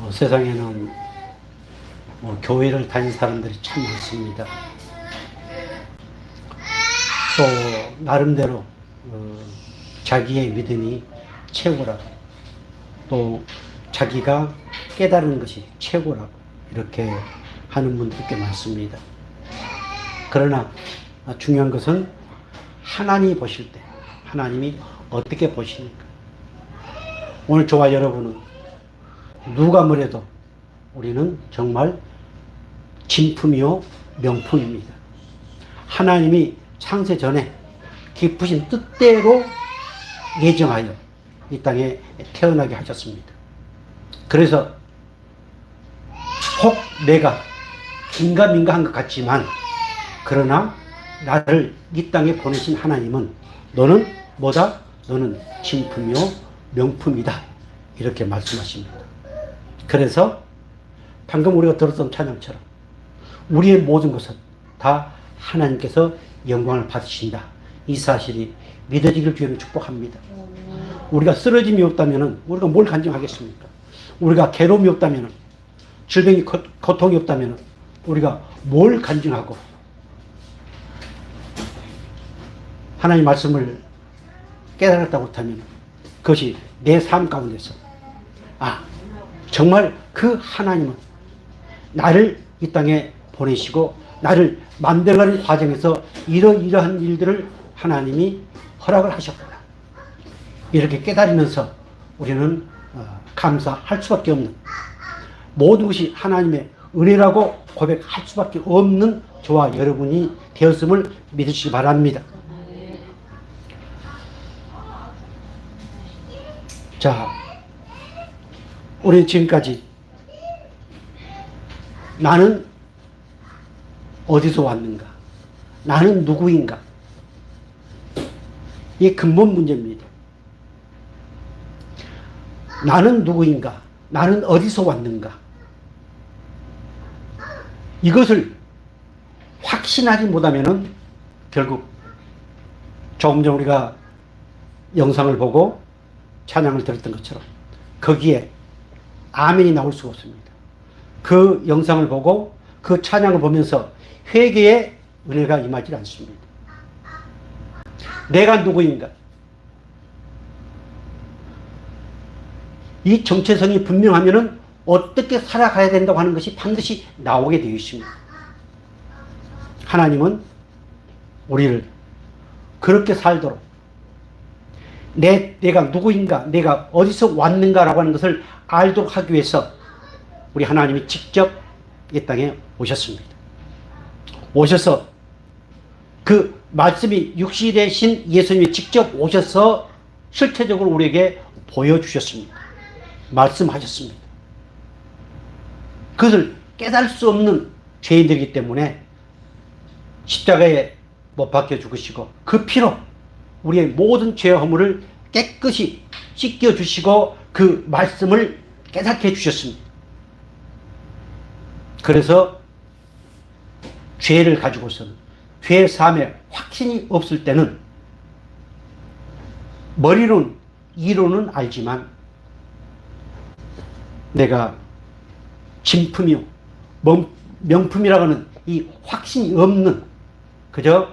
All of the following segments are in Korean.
어, 세상에는 뭐 교회를 다닌 사람들이 참 많습니다. 또 나름대로 어, 자기의 믿음이 최고라고 또 자기가 깨달은 것이 최고라고 이렇게 하는 분들이 꽤 많습니다. 그러나 중요한 것은 하나님이 보실 때 하나님이 어떻게 보시니까 오늘 저와 여러분은 누가 뭐래도 우리는 정말 진품이요 명품입니다. 하나님이 창세 전에 깊으신 뜻대로 예정하여 이 땅에 태어나게 하셨습니다. 그래서 혹 내가 긴가민가한 것 같지만 그러나 나를 이 땅에 보내신 하나님은 너는 뭐다? 너는 진품이요 명품이다. 이렇게 말씀하십니다. 그래서 방금 우리가 들었던 찬양처럼 우리의 모든 것은 다 하나님께서 영광을 받으신다. 이 사실이 믿어지길 주님 축복합니다. 우리가 쓰러짐이 없다면 우리가 뭘 간증하겠습니까? 우리가 괴로움이 없다면 질병이 고- 고통이 없다면 우리가 뭘 간증하고 하나님 말씀을 깨달았다 못하면 그것이 내 삶 가운데서 아 정말 그 하나님은 나를 이 땅에 보내시고 나를 만들어가는 과정에서 이러이러한 일들을 하나님이 허락을 하셨구나. 이렇게 깨달으면서 우리는 어, 감사할 수밖에 없는 모든 것이 하나님의 은혜라고 고백할 수밖에 없는 저와 여러분이 되었음을 믿으시기 바랍니다. 자, 우리는 지금까지 나는 어디서 왔는가? 나는 누구인가? 이게 근본 문제입니다. 나는 누구인가? 나는 어디서 왔는가? 이것을 확신하지 못하면은 결국 조금 전 우리가 영상을 보고 찬양을 들었던 것처럼 거기에 아멘이 나올 수가 없습니다. 그 영상을 보고 그 찬양을 보면서 회개의 은혜가 임하지 않습니다. 내가 누구인가? 이 정체성이 분명하면은 어떻게 살아가야 된다고 하는 것이 반드시 나오게 되어 있습니다. 하나님은 우리를 그렇게 살도록 내, 내가 누구인가, 내가 어디서 왔는가라고 하는 것을 알도록 하기 위해서 우리 하나님이 직접 이 땅에 오셨습니다. 오셔서 그 말씀이 육시 되신 예수님이 직접 오셔서 실체적으로 우리에게 보여주셨습니다. 말씀하셨습니다. 그것을 깨달을 수 없는 죄인들이기 때문에 십자가에 못 박혀 죽으시고 그 피로 우리의 모든 죄 허물을 깨끗이 씻겨 주시고 그 말씀을 깨닫게 해 주셨습니다. 그래서 죄를 가지고서는 죄 사함에 확신이 없을 때는 머리로는 이로는 알지만 내가 진품이요 명- 명품이라고 하는 이 확신이 없는 그저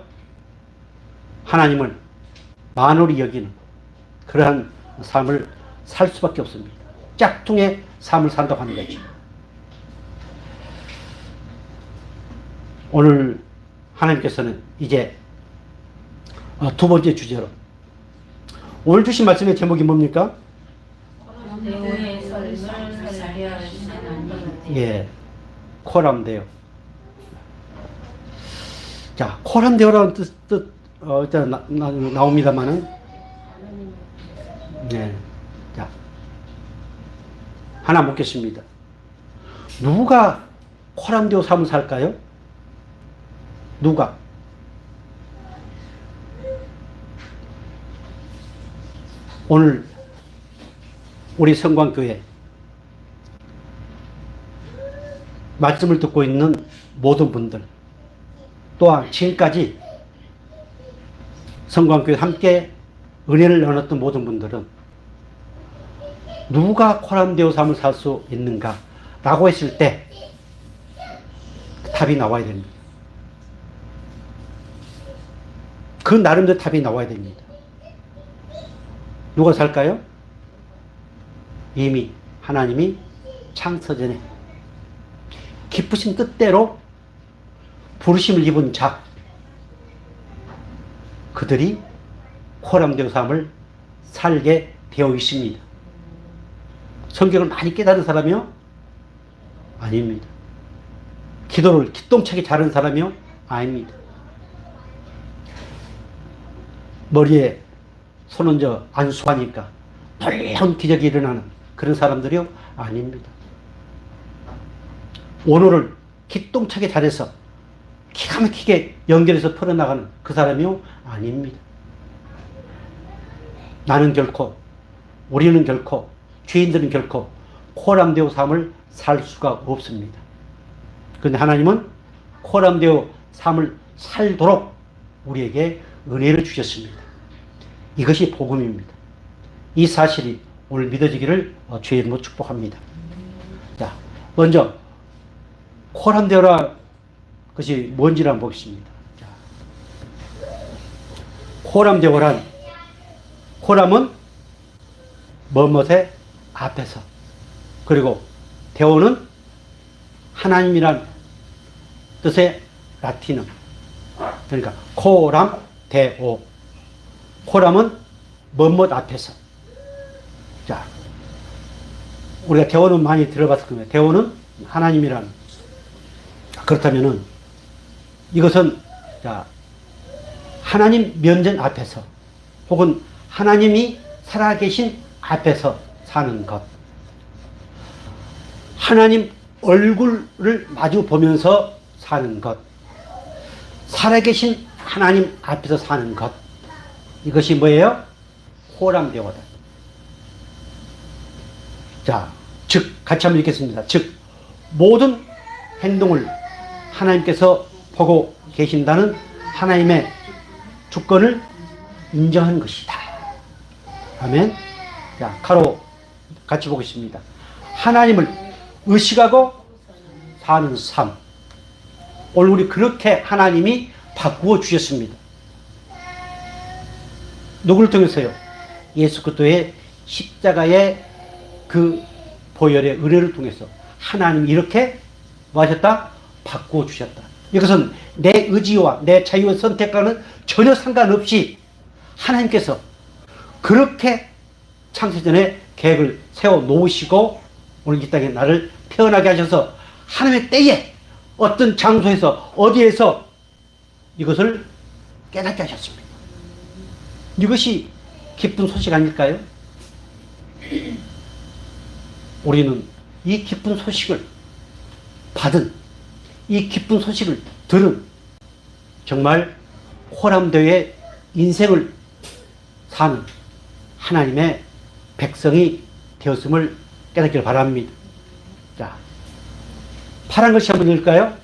하나님을 만홀히 여기는 그러한 삶을 살 수밖에 없습니다. 짝퉁의 삶을 산다고 하는 거죠. 오늘 하나님께서는 이제 어, 두 번째 주제로 오늘 주신 말씀의 제목이 뭡니까? 예, 코람데요. 자, 코람데요라는 뜻, 뜻 어, 일단 나, 나, 나옵니다만은, 네, 자, 하나 묻겠습니다. 누가 삶을 살까요? 누가? 오늘 우리 성광교회 말씀을 듣고 있는 모든 분들 또한 지금까지 성광교회 함께 은혜를 나눴던 모든 분들은 누가 코람데오 삶을 살 수 있는가? 라고 했을 때 답이 나와야 됩니다. 그 나름대로 답이 나와야 됩니다. 누가 살까요? 이미 하나님이 창세전에 기쁘신 뜻대로 부르심을 입은 자 그들이 코람데오 삶을 살게 되어 있습니다. 성경을 많이 깨달은 사람이요? 아닙니다. 기도를 기똥차게 잘하는 사람이요? 아닙니다. 머리에 손 얹어 안수하니까 놀라운 기적이 일어나는 그런 사람들이요? 아닙니다. 원어를 기똥차게 잘해서 기가 막히게 연결해서 풀어나가는 그 사람이요? 아닙니다. 나는 결코, 우리는 결코, 죄인들은 결코 코람데오 삶을 살 수가 없습니다. 그런데 하나님은 코람데오 삶을 살도록 우리에게 은혜를 주셨습니다. 이것이 복음입니다. 이 사실이 오늘 믿어지기를 어, 주의 이름으로 축복합니다. 자, 먼저 코람데오라 것이 뭔지를 한번 보겠습니다. 자, 코람데오란 코람은 뭐뭇의 앞에서 그리고 데오는 하나님이란 뜻의 라틴어. 그러니까 코람 데오. 코람은 뭐뭇 앞에서. 자 우리가 데오는 많이 들어봤을 겁니다 데오는 하나님이란. 그렇다면은 이것은 자 하나님 면전 앞에서 혹은 하나님이 살아계신 앞에서 사는 것. 하나님 얼굴을 마주 보면서 사는 것. 살아계신 하나님 앞에서 사는 것. 이것이 뭐예요? 호람대오다. 자, 즉, 같이 한번 읽겠습니다. 즉, 모든 행동을 하나님께서 보고 계신다는 하나님의 주권을 인정하는 것이다. 아멘. 자, 가로 같이 보겠습니다. 하나님을 의식하고 사는 삶. 오늘 우리 그렇게 하나님이 바꾸어 주셨습니다. 누구를 통해서요? 예수 그리스도의 십자가의 그 보혈의 은혜를 통해서 하나님이 이렇게 뭐 하셨다? 바꾸어 주셨다. 이것은 내 의지와 내 자유의 선택과는 전혀 상관없이 하나님께서 그렇게 창세 전에 계획을 세워 놓으시고 오늘 이 땅에 나를 태어나게 하셔서 하나님의 때에 어떤 장소에서 어디에서 이것을 깨닫게 하셨습니다. 이것이 기쁜 소식 아닐까요? 우리는 이 기쁜 소식을 받은 이 기쁜 소식을 들은 정말 호람대의 인생을 사는 하나님의 백성이 되었음을 깨닫기를 바랍니다. 자, 파란 글씨 한번 읽을까요?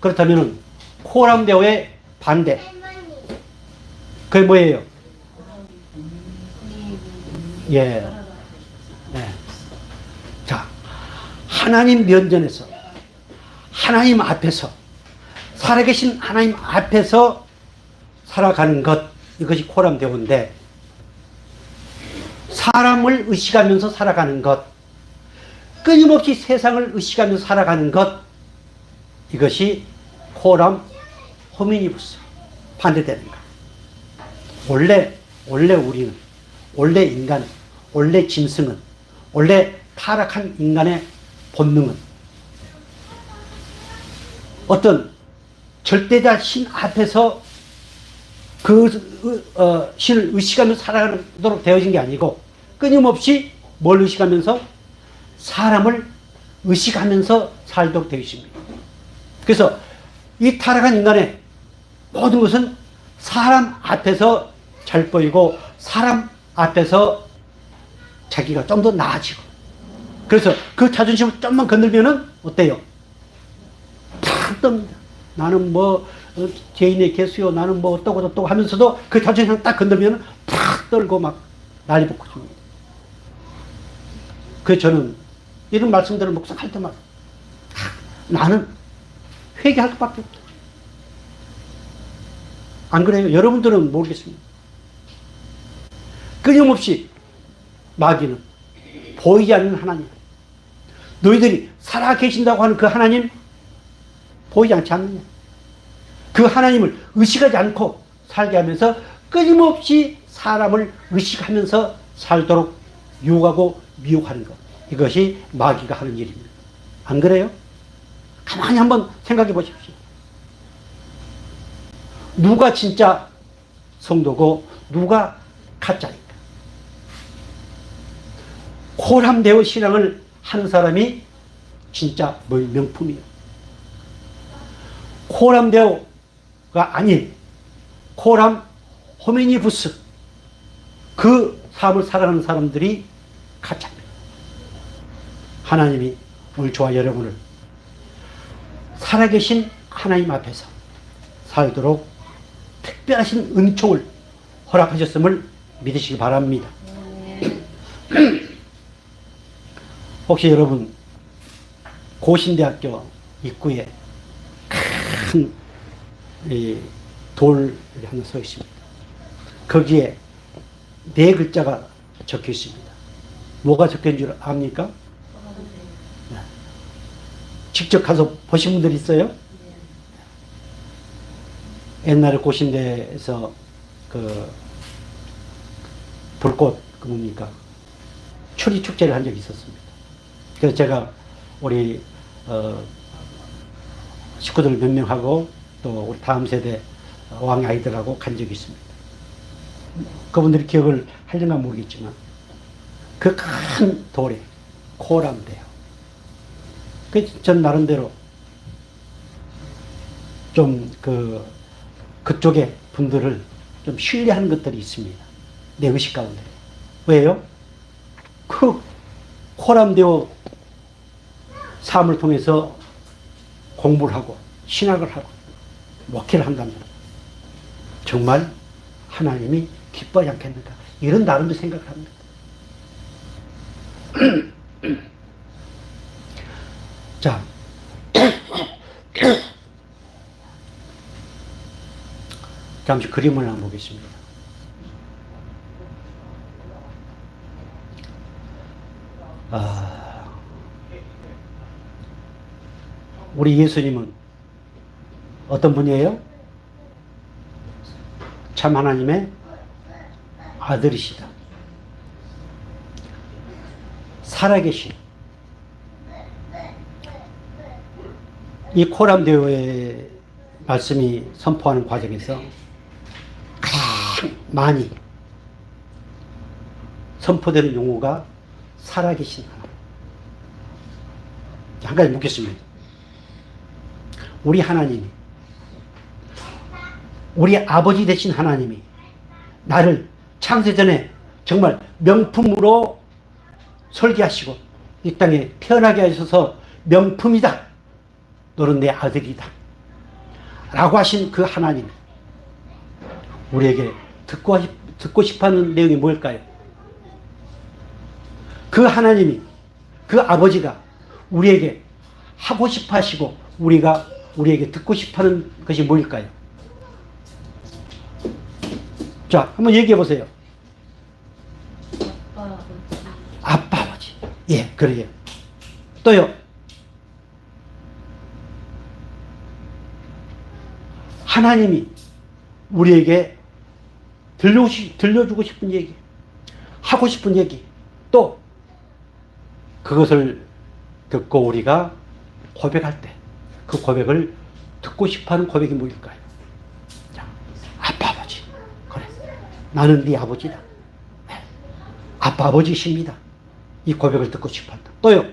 그렇다면 호람대오의 반대. 그게 뭐예요? 예. 예. 자, 하나님 면전에서 하나님 앞에서 살아계신 하나님 앞에서 살아가는 것 이것이 코람대오인데 사람을 의식하면서 살아가는 것 끊임없이 세상을 의식하면서 살아가는 것 이것이 코람 호미니부스 반대되는 것 원래 원래 우리는 원래 인간 원래 짐승은 원래 타락한 인간의 본능은 어떤 절대자 신 앞에서 그 어, 신을 의식하면서 살아가도록 되어진 게 아니고 끊임없이 뭘 의식하면서 사람을 의식하면서 살도록 되어 있습니다. 그래서 이 타락한 인간의 모든 것은 사람 앞에서 잘 보이고 사람 앞에서 자기가 좀 더 나아지고 그래서 그 자존심을 좀만 건들면은 어때요? 탁 뜹니다. 나는 뭐 어, 죄인의 개수요 나는 뭐 어떠고 저떠고 하면서도 그 자존심 딱 건들면 팍 떨고 막 난리 붙고 줍니다. 그 저는 이런 말씀들을 묵상할 때마다 아, 나는 회개할 것밖에 없다. 안 그래요? 여러분들은 모르겠습니다. 끊임없이 마귀는 보이지 않는 하나님. 너희들이 살아 계신다고 하는 그 하나님 보이지 않지 않느냐. 그 하나님을 의식하지 않고 살게 하면서 끊임없이 사람을 의식하면서 살도록 유혹하고 미혹하는 것. 이것이 마귀가 하는 일입니다. 안 그래요? 가만히 한번 생각해 보십시오. 누가 진짜 성도고 누가 가짜입니까? 호람대오 신앙을 하는 사람이 진짜 뭐 명품이에요. 호람대오가 아닌 호람 호미니부스 그 삶을 살아가는 사람들이 가짜입니다. 하나님이 오늘 저와 여러분을 살아계신 하나님 앞에서 살도록 특별하신 은총을 허락하셨음을 믿으시기 바랍니다. 혹시 여러분 고신대학교 입구에 큰 이, 돌이 하나 서 있습니다. 거기에 네 글자가 적혀 있습니다. 뭐가 있는 줄 압니까? 네. 직접 가서 보신 분들 있어요? 옛날에 고신대에서 그 불꽃 그 뭡니까 추리 축제를 한 적이 있었습니다. 그래서 제가 우리 어, 식구들 몇 명하고 또 우리 다음 세대 왕 아이들하고 간 적이 있습니다. 그분들이 기억을 하려나 모르겠지만 그 큰 돌에 코람대요. 그전 나름대로 좀 그 그쪽의 분들을 좀 신뢰하는 것들이 있습니다. 내 의식 가운데. 왜요? 그 호람대오 삶을 통해서 공부를 하고 신학을 하고 목회를 한다면 정말 하나님이 기뻐하지 않겠는가 이런 나름의 생각을 합니다. 자, 잠시 그림을 한번 보겠습니다. 우리 예수님은 어떤 분이에요? 참 하나님의 아들이시다. 살아계신 이 코람 대오의 말씀이 선포하는 과정에서 가장 많이 선포되는 용어가 살아계신 하나님. 한 가지 묻겠습니다. 우리 하나님이, 우리 아버지 되신 하나님이 나를 창세전에 정말 명품으로 설계하시고 이 땅에 태어나게 하셔서 명품이다. 너는 내 아들이다. 라고 하신 그 하나님. 우리에게 듣고, 싶- 듣고 싶어 하는 내용이 뭘까요? 그 하나님이, 그 아버지가 우리에게 하고 싶어 하시고 우리가 우리에게 듣고 싶어 하는 것이 뭘까요? 자, 한번 얘기해 보세요. 아빠 아버지 아빠, 아버지. 예, 그래요. 또요. 하나님이 우리에게 들려오시, 들려주고 싶은 얘기, 하고 싶은 얘기, 또 그것을 듣고 우리가 고백할 때 그 고백을 듣고 싶어 하는 고백이 뭘까요? 자, 아빠, 아버지. 그래. 나는 네 아버지다. 네. 아빠, 아버지십니다. 이 고백을 듣고 싶어 한다. 또요.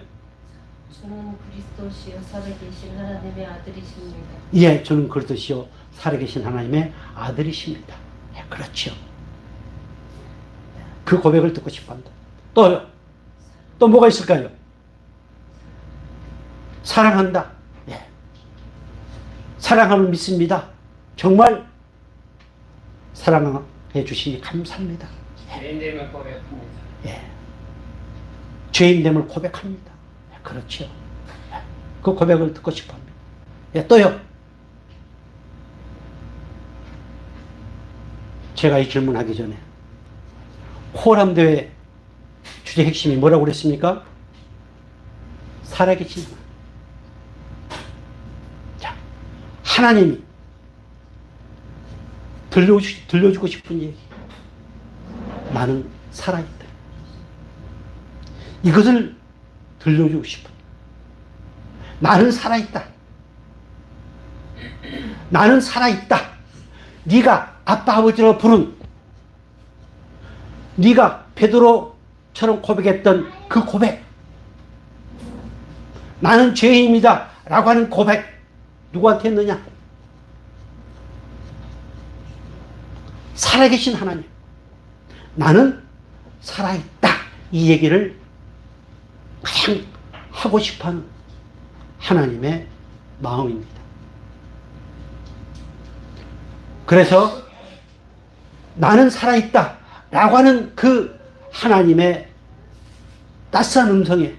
주는 그리스도시여 살아계신 하나님의 아들이십니다. 예, 저는 그리스도시요 살아계신 하나님의 아들이십니다. 예, 그렇죠. 그 고백을 듣고 싶어한다. 또요. 또 뭐가 있을까요? 사랑한다. 예. 사랑함을 믿습니다. 정말 사랑해 주시니 감사합니다. 개인들만 고백합니다. 예. 죄인됨을 고백합니다. 그렇죠. 그 고백을 듣고 싶어 합니다. 예, 또요. 제가 이 질문하기 전에 호람대회 주제 핵심이 뭐라고 그랬습니까? 살아계신 하나님. 자, 하나님이 들려주, 들려주고 싶은 얘기. 나는 살아있다. 이것을 들려주고 싶은. 나는 살아있다. 나는 살아있다. 네가 아빠 아버지로 부른 네가 베드로처럼 고백했던 그 고백. 나는 죄인입니다. 라고 하는 고백. 누구한테 했느냐? 살아계신 하나님. 나는 살아있다. 이 얘기를 가장 하고 싶어 하는 하나님의 마음입니다. 그래서 나는 살아있다. 라고 하는 그 하나님의 따스한 음성에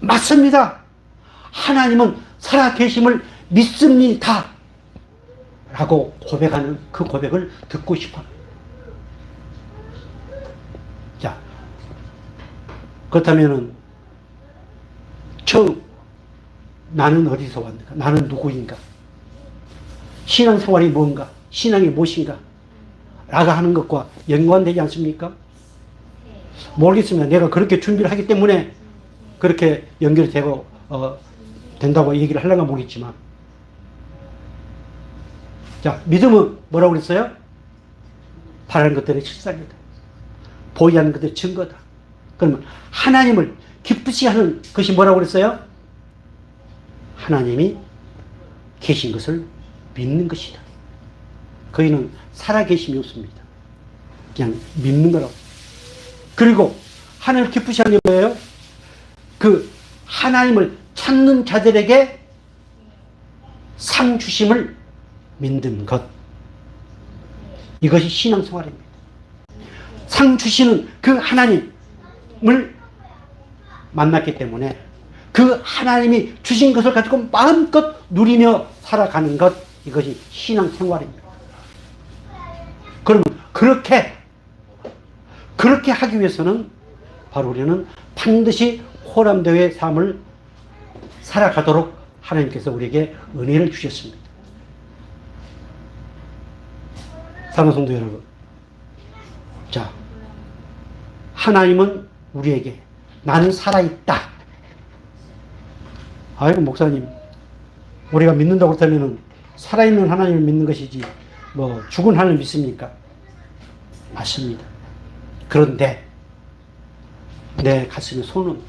맞습니다. 하나님은 살아계심을 믿습니다. 라고 고백하는 그 고백을 듣고 싶어. 자, 그렇다면은 처음 나는 어디서 왔는가? 나는 누구인가? 신앙생활이 뭔가? 신앙이 무엇인가? 라고 하는 것과 연관되지 않습니까? 모르겠습니다. 내가 그렇게 준비를 하기 때문에 그렇게 연결이 되고, 어, 된다고 얘기를 하려가 모르겠지만. 자, 믿음은 뭐라고 그랬어요? 바라는 것들의 실상이다. 보이지 않는 것들의 증거다. 그러면 하나님을 기쁘시 하는 것이 뭐라고 그랬어요? 하나님이 계신 것을 믿는 것이다. 거기는 살아계심이 없습니다. 그냥 믿는 거라고. 그리고 하나님을 기쁘시 하는 게 뭐예요? 그 하나님을 찾는 자들에게 상 주심을 믿는 것. 이것이 신앙생활입니다. 상 주시는 그 하나님을 만났기 때문에 그 하나님이 주신 것을 가지고 마음껏 누리며 살아가는 것. 이것이 신앙생활입니다. 그러면 그렇게 그렇게 하기 위해서는 바로 우리는 반드시 호람대의 삶을 살아가도록 하나님께서 우리에게 은혜를 주셨습니다. 사랑하는 성도 여러분. 자, 하나님은 우리에게 나는 살아있다. 아이고, 목사님. 우리가 믿는다고 그렇다면 살아있는 하나님을 믿는 것이지, 뭐, 죽은 하나님 믿습니까? 맞습니다. 그런데, 내 가슴에 얹는 거예요.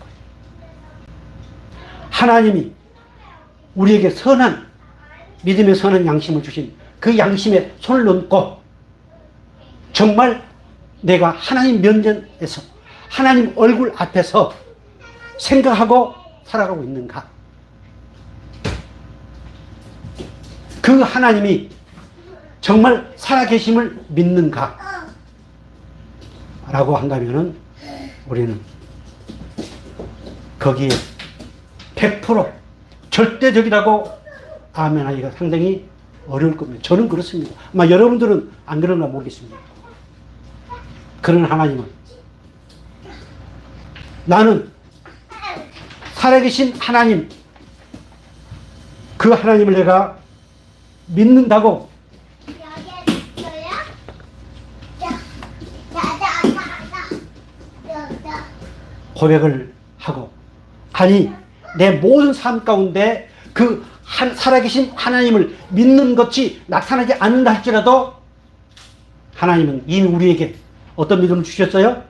하나님이 우리에게 선한, 믿음의 선한 양심을 주신 그 양심에 손을 얹고, 정말 내가 하나님 면전에서, 하나님 얼굴 앞에서 생각하고 살아가고 있는가? 그 하나님이 정말 살아계심을 믿는가? 라고 한다면은 우리는 거기에 100% 절대적이라고 아멘하기가 상당히 어려울 겁니다. 저는 그렇습니다. 아마 여러분들은 안 그런가 모르겠습니다. 그런 하나님은 나는 살아계신 하나님 그 하나님을 내가 믿는다고. 고백을 하고 아니 내 모든 삶 가운데 그 한, 살아계신 하나님을 믿는 것이 나타나지 않는다 할지라도 하나님은 이미 우리에게 어떤 믿음을 주셨어요?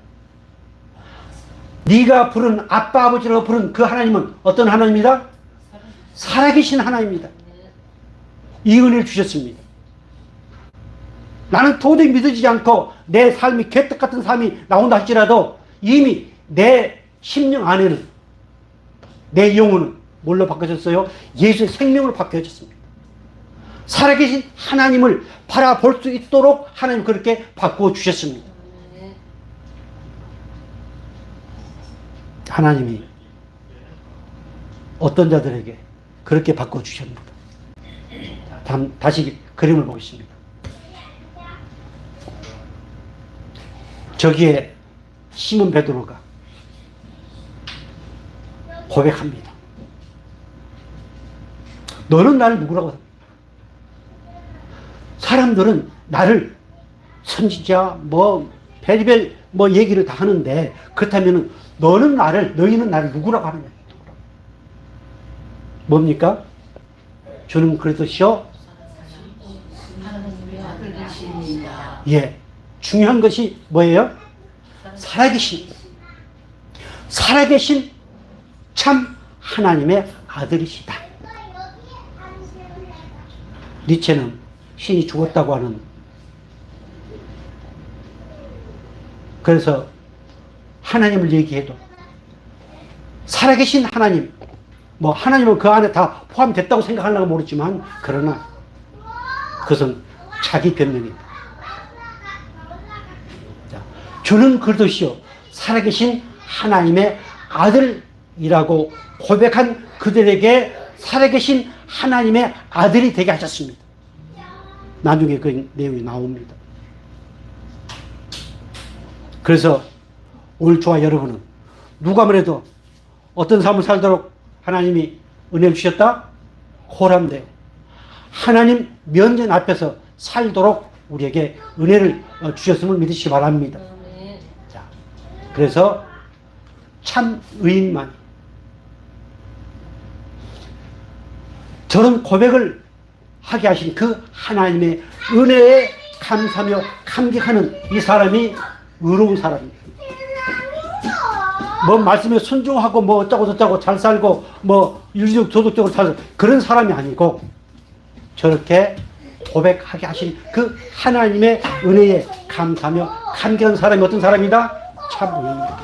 네가 부른 아빠 아버지라고 부른 그 하나님은 어떤 하나님이다? 살아계신 하나님입니다. 이 은혜를 주셨습니다. 나는 도저히 믿어지지 않고 내 삶이 개떡 같은 삶이 나온다 할지라도 이미 내 심령 안에는 내 영혼은 뭘로 바뀌어졌어요? 예수의 생명으로 바뀌어졌습니다. 살아계신 하나님을 바라볼 수 있도록 하나님 그렇게 바꾸어 주셨습니다. 하나님이 어떤 자들에게 그렇게. 다음, 다시 그림을 보겠습니다. 저기에 시몬 베드로가 고백합니다. 너는 나를 누구라고 생각해? 사람들은 나를 선지자 뭐 별별 뭐 얘기를 다 하는데 그렇다면은 너는 나를 너희는 나를 누구라고 하느냐? 뭡니까? 주는 아들 되십니다. 예. 중요한 것이 뭐예요? 살아계신 살아계신 참 하나님의 아들이시다. 니체는 신이 죽었다고 하는 그래서 하나님을 얘기해도 살아계신 하나님 뭐 하나님은 그 안에 다 포함됐다고 생각하려고 모르지만 그러나 그것은 자기 변명입니다. 자, 주는 그릇이요 살아계신 하나님의 아들이라고 고백한 그들에게 살아계신 하나님의 아들이 되게 하셨습니다. 나중에 그 내용이 나옵니다. 그래서 오늘 저와 여러분은 누가 뭐래도 어떤 삶을 살도록 하나님이 은혜를 주셨다? 호람되어 하나님 면전 앞에서 살도록 우리에게 은혜를 어, 주셨음을 믿으시기 바랍니다. 자, 그래서 참 의인만 저런 고백을 하게 하신 그 하나님의 은혜에 감사하며 감격하는 이 사람이 의로운 사람입니다. 뭐 말씀에 순종하고 뭐 어쩌고 저쩌고 잘 살고 뭐 윤리적 도덕적으로 잘 살고 그런 사람이 아니고 저렇게 고백하게 하신 그 하나님의 은혜에 감사하며 감격한 사람이 어떤 사람이다? 참 의인입니다.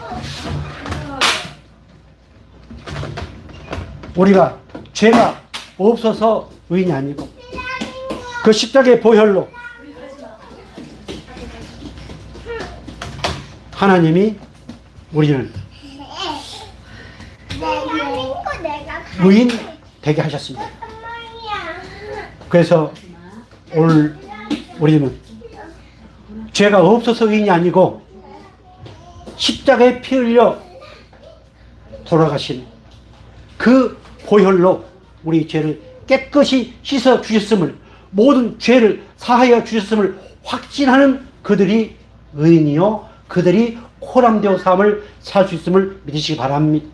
우리가 죄가 없어서 의인이 아니고 그 십자가의 보혈로 하나님이 우리를 의인 되게 하셨습니다. 그래서 오늘 우리는 죄가 없어서 의인이 아니고 십자가에 피 흘려 돌아가신 그 보혈로 우리 죄를 깨끗이 씻어 주셨음을 모든 죄를 사하여 주셨음을 확신하는 그들이 의인이요 그들이 코람되어 삶을 살 수 있음을 믿으시기 바랍니다.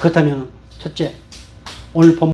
그렇다면 첫째 오늘 본